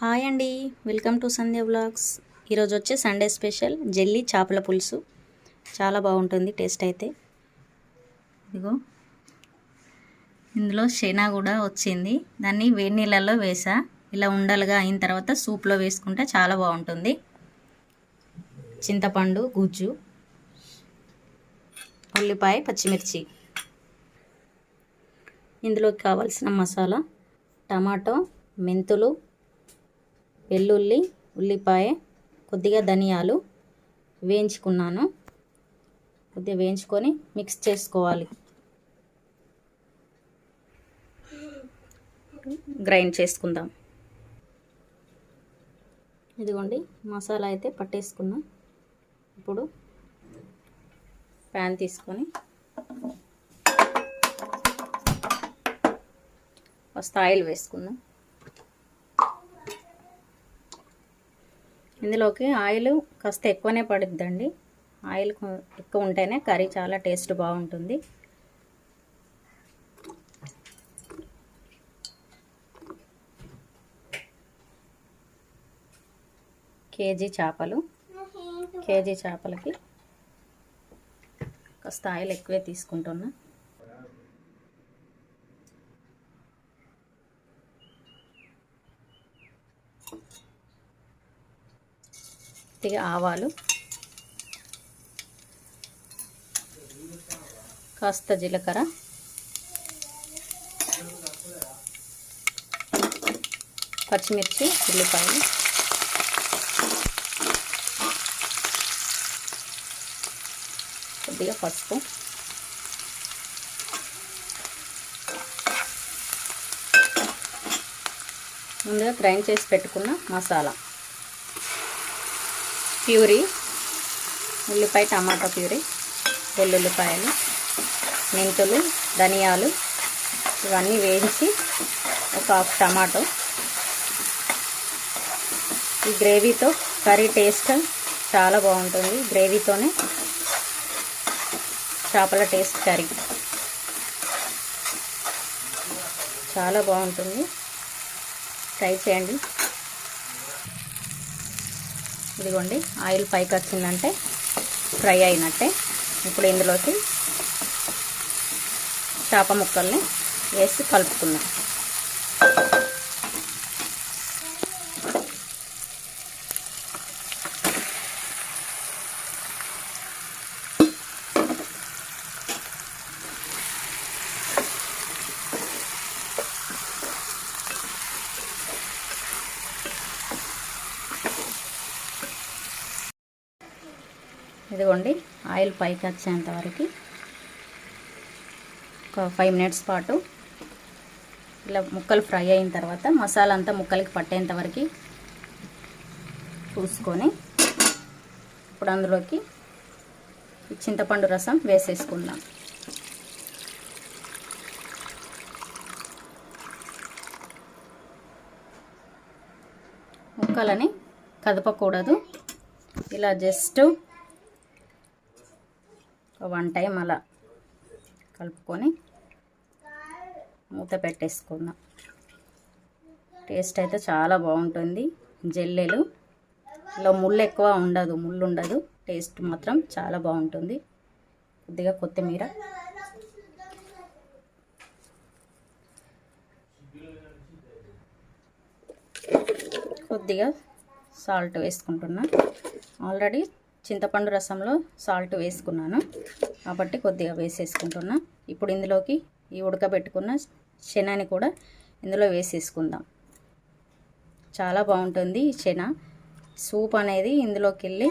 Hi అండి. Welcome to Sandhya blogs ఈరోజు వచ్చే సండే స్పెషల్ జెల్లీ చేపల పులుసు. చాలా బాగుంటుంది టేస్ట్ అయితే. ఇదిగో. ఇందులో శనా కూడా వచ్చింది. దాన్ని వేడి నీళ్ళల్లో వేసా. ఇలా ఉండలుగా అయిన తర్వాత సూప్లో వేసుకుంటే చాలా బాగుంటుంది. చింతపండు గుజ్జు ఉల్లిపాయ పచ్చిమిర్చి. ఇందులోకి కావాల్సిన మసాలా టమాటో మెంతులు వెల్లుల్లి ఉల్లిపాయ కొద్దిగా ధనియాలు వేయించుకున్నాను. కొద్దిగా వేయించుకొని మిక్స్ చేసుకోవాలి. గ్రైండ్ చేసుకుందాం. ఇదిగోండి మసాలా అయితే పట్టేసుకున్నాం. ఇప్పుడు ప్యాన్ తీసుకొని ఫస్ట్ ఆయిల్ వేసుకుందాం. ఇందులోకి ఆయిల్ కాస్త ఎక్కువనే పడుద్దండి. ఆయిల్ ఎక్కువ ఉంటేనే కర్రీ చాలా టేస్ట్ బాగుంటుంది. కేజీ చేపలు. కేజీ చేపలకి కాస్త ఆయిల్ ఎక్కువే తీసుకుంటున్నా. కొద్దిగా ఆవాలు. కాస్త జీలకర్ర. పచ్చిమిర్చి ఉల్లిపాయలు. కొద్దిగా పసుపు. ముందుగా గ్రైండ్ చేసి పెట్టుకున్న మసాలా. ప్యూరీ ఉల్లిపాయ టమాటా ప్యూరీ వెల్లుల్లిపాయలు మెంతులు ధనియాలు ఇవన్నీ వేయించి ఒక హాఫ్ టమాటో. ఈ గ్రేవీతో కర్రీ టేస్ట్ చాలా బాగుంటుంది. గ్రేవీతోనే చేపల టేస్ట్ కర్రీ. చాలా బాగుంటుంది. ట్రై చేయండి. ఇదిగోండి ఆయిల్ పైకి వచ్చిందంటే ఫ్రై అయినట్టే. ఇప్పుడు ఇందులోకి చేప ముక్కల్ని వేసి కలుపుకుందాం. ఇదిగోండి ఆయిల్ పైకి వచ్చేంత వరకు ఒక ఫైవ్ మినిట్స్ పాటు ఇలా ముక్కలు ఫ్రై అయిన తర్వాత మసాలా అంతా ముక్కలకి పట్టేంత వరకు చూసుకొని ఇప్పుడు అందులోకి చింతపండు రసం వేసేసుకుందాం. ముక్కలని కదపకూడదు. ఇలా జస్ట్ వన్ టైం అలా కలుపుకొని మూత పెట్టేసుకుందాం. టేస్ట్ అయితే చాలా బాగుంటుంది. జల్లెలు. ఇలా ముళ్ళు ఎక్కువ ఉండదు ముళ్ళు ఉండదు. టేస్ట్ మాత్రం చాలా బాగుంటుంది. కొద్దిగా కొత్తిమీర. కొద్దిగా సాల్ట్ వేసుకుంటున్నా. ఆల్రెడీ చింతపండు రసంలో సాల్ట్ వేసుకున్నాను. కాబట్టి కొద్దిగా వేసేసుకుంటున్నా. ఇప్పుడు ఇందులోకి ఈ ఉడకబెట్టుకున్న శనని కూడా ఇందులో వేసేసుకుందాం. చాలా బాగుంటుంది ఈ శన సూప్ అనేది ఇందులోకి వెళ్ళి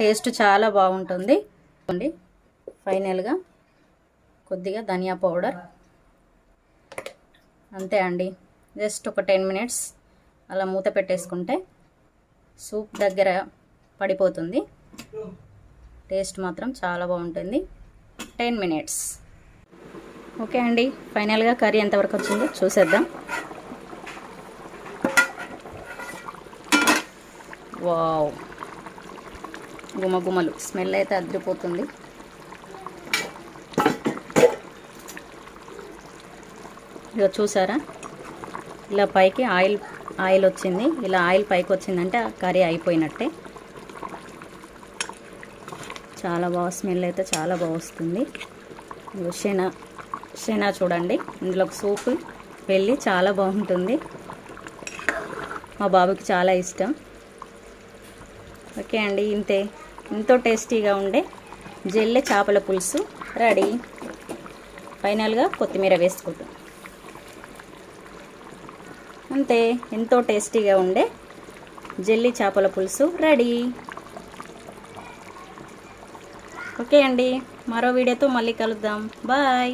టేస్ట్ చాలా బాగుంటుంది. అండి ఫైనల్గా కొద్దిగా ధనియా పౌడర్. అంతే అండి. జస్ట్ ఒక టెన్ మినిట్స్ అలా మూత పెట్టేసుకుంటే సూప్ దగ్గర పడిపోతుంది. టేస్ట్ మాత్రం చాలా బాగుంటుంది. టెన్ మినిట్స్ ఓకే అండి ఫైనల్గా కర్రీ ఎంతవరకు వచ్చిందో చూసేద్దాం. వావ్ గుమగుమలు స్మెల్ అయితే అదిరిపోతుంది. ఇక చూసారా? ఇలా పైకి ఆయిల్ ఆయిల్ వచ్చింది. ఇలా ఆయిల్ పైకి వచ్చిందంటే ఆ కర్రీ అయిపోయినట్టే. చాలా బాగా స్మెల్ అయితే చాలా బాగా వస్తుంది. ఇదిగో శన శన చూడండి. ఇందులో ఒక సూపు వెళ్ళి చాలా బాగుంటుంది. మా బాబుకి చాలా ఇష్టం. ఓకే అండి ఇంతే. ఎంతో టేస్టీగా ఉండే జెల్లె చేపల పులుసు రెడీ. ఫైనల్గా కొత్తిమీర వేసుకుంటాం. అంతే ఎంతో టేస్టీగా ఉండే జెల్లీ చేపల పులుసు రెడీ. ఓకే అండి. మరో వీడియోతో మళ్ళీ కలుద్దాం. బాయ్.